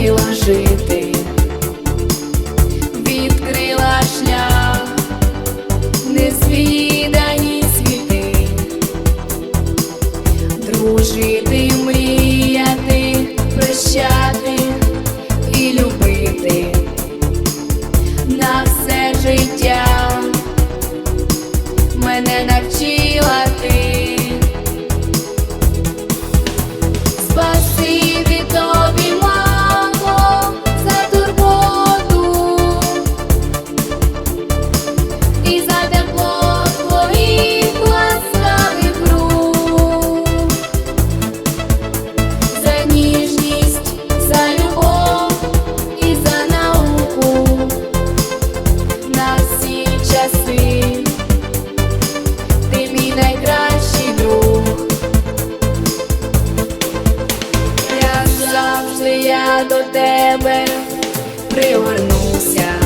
хотіла жити, відкрила шлях, незвідані світи, дружити, мріяти, прощати і любити на все життя. better, preornúncia.